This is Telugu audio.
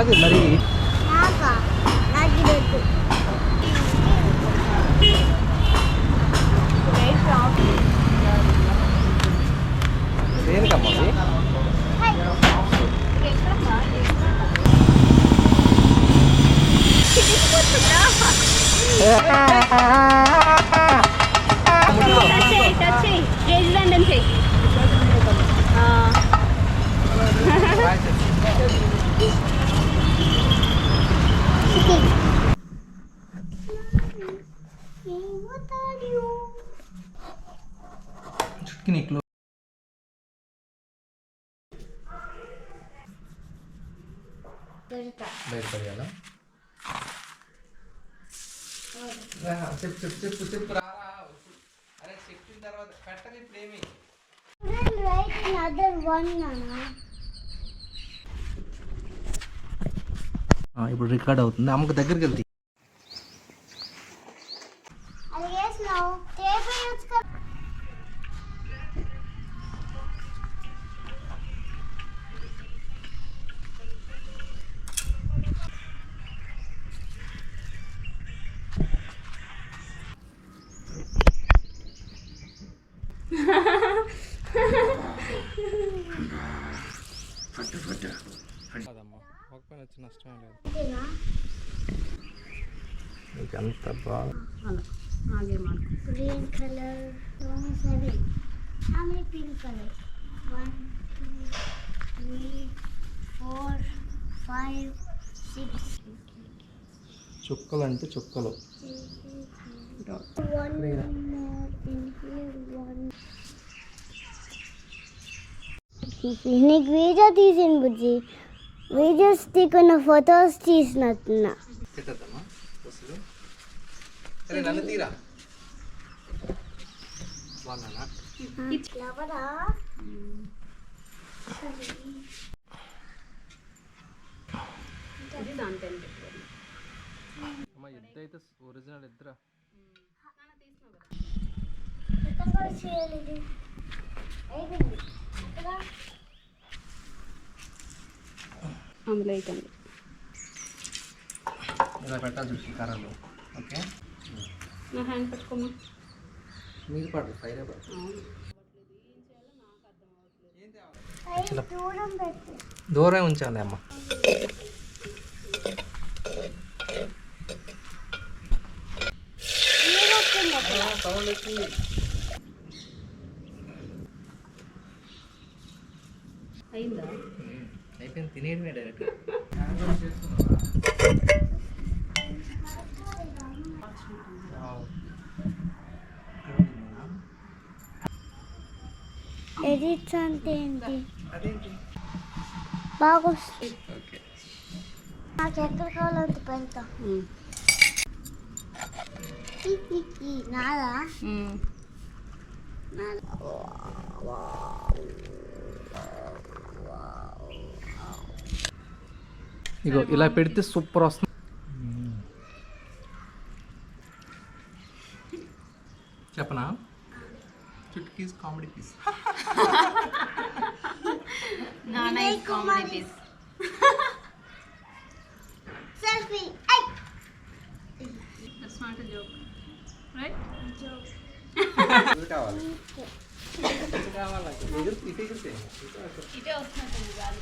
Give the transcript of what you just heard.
ఆగు మరి నాకా నాకు ఇది వద్దు. దేనికమ్మా అది? టచ్ చేయి టచ్ చేయి చుట్టుకి నీకు దొరుకుతా. బయటపడేయాలా చెప్పు చెప్పు చెప్పు చెప్పు రా అరే చెప్పిన తర్వాత పెట్టని ఇప్పుడు ఏమి? Then write another ఇప్పుడు రికార్డ్ అవుతుంది. అమ్మకు దగ్గరికి వెళ్తాయి I guess now. Table use kar. కాదమ్మా ఒక పని వచ్చి నష్టమే లేదు Dina. నీకు అంత బాగా Mark Green color. One seven. How many pink color? One, two, three, four, five, six. చుక్కలు అంటే చుక్కలు One more in here. One. నీకు వీడియో తీసింది బుజ్జి వీడియోస్ తీకున్న ఫొటోస్ తీసినట్టున్నా సరే నన్ను తీరా. ఎద్దైతే ఒరిజినల్ ఎద్దురా అందులో అయిపోయింది ఇలా పెట్టాలి చుట్టూ కర్రలు. ఓకే? నా హ్యాండ్ పెట్టుకోమా మీరు పడదు ఫైరే పడదు దూరం పెట్టు. దూరం ఉంచాలి అమ్మ? అయిపోయింది తినేయడమే డైరెక్ట్ ఎడిట్స్ అంటే ఏంటి? అదేంటి? బాగా వస్తుంది నాకు ఎక్కడ కావాలంత పెడతా. నాదా? ఇగో ఇలా పెడితే సూపర్ వస్తుంది. చుట్కీస్ కామెడీ పీస్ నాన్న is comedy piece. Selfie That's not a joke. Right? కావాలి కావాలి ఎగురు ఇటు ఎగిరితే ఇటే వస్తున్నట్టుంది గాలి